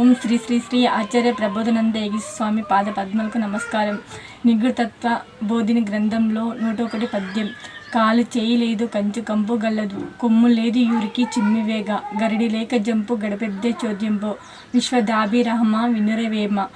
ఓం శ్రీ శ్రీ శ్రీ ఆచార్య ప్రబోధనంద ఏగి స్వామి పాద పద్మలకు నమస్కారం. నిగృతత్వ బోధిని గ్రంథంలో నూట ఒకటి పద్యం. కాలు చేయి లేదు కంచు కంపు గల్లదు. కొమ్ము లేదు యూరికి చిమ్మివేగ గరిడి లేక జంపు గడపెద్దే చోద్యంపు విశ్వదాభిరహమ వినురవేమ.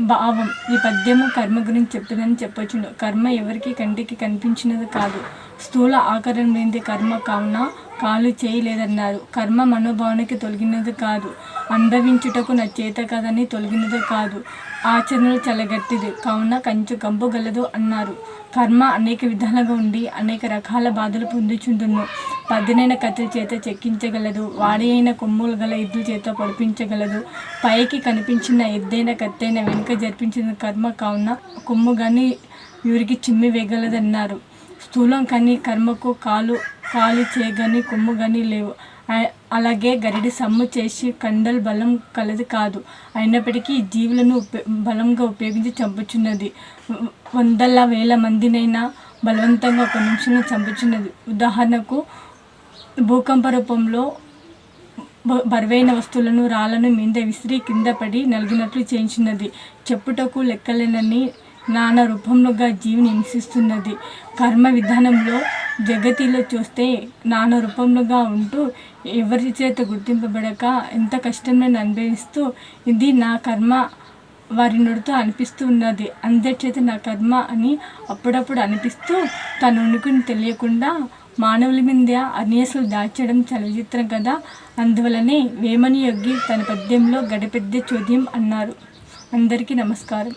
భావం. ఈ పద్యము కర్మ గురించి చెప్తుందని చెప్పొచ్చును. కర్మ ఎవరికి కంటికి కనిపించినది కాదు. స్థూల ఆకారం లేని కర్మ కావున కాలు చేయలేదన్నారు. కర్మ మనోభావానికి తొలగినది కాదు. అనుభవించుటకు నా చేత కాదని తొలగినది కాదు. ఆచరణలు చల్లగట్టిది కావున కంచు కంపు గలదు అన్నారు. కర్మ అనేక విధాలుగా ఉండి అనేక రకాల బాధలు పొందుచుండును. పదునైన కత్తి చేత చెక్కించగలదు. వాడి అయిన కొమ్ములు గల ఎద్దుల చేత పొడిపించగలదు. పైకి కనిపించిన ఎద్దైన కత్తైన వెనుక జరిపించిన కర్మ కావున కొమ్ము కానీ వీరికి చిమ్మి వేయగలదన్నారు. స్థూలం కానీ కర్మకు కాలు కాలు చేయగాని కొమ్ము కానీ లేవు అలాగే గరిడి సమ్ము చేసి కండల్ బలం కలది కాదు. అయినప్పటికీ జీవులను ఉప బలంగా ఉపయోగించి చంపుచున్నది. వందల వేల మందినైనా బలవంతంగా ఒక నిమిషంలో చంపుచున్నది. ఉదాహరణకు భూకంప రూపంలో బరువైన వస్తువులను రాళ్ళను మీద విసిరి కింద పడి నలిగినట్లు చేయించినది. చెప్పుటకు లెక్కలేనని నానా రూపంలోగా జీవిని హింసిస్తున్నది. కర్మ విధానంలో జగతిలో చూస్తే నానా రూపంలోగా ఉంటూ ఎవరి చేత గుర్తింపబడక ఎంత కష్టంలో అనుభవిస్తూ ఇది నా కర్మ వారి నుడితో అనిపిస్తూ ఉన్నది అందరి చేత నా కర్మ అని అప్పుడప్పుడు అనిపిస్తూ తన ఉనికిని తెలియకుండా మానవుల మీద అన్యసులు దాచడం చాలా విచిత్రం కదా. అందువలనే వేమని యొగ్గి తన పద్యంలో గడపెద్ద చోద్యం అన్నారు. అందరికీ నమస్కారం.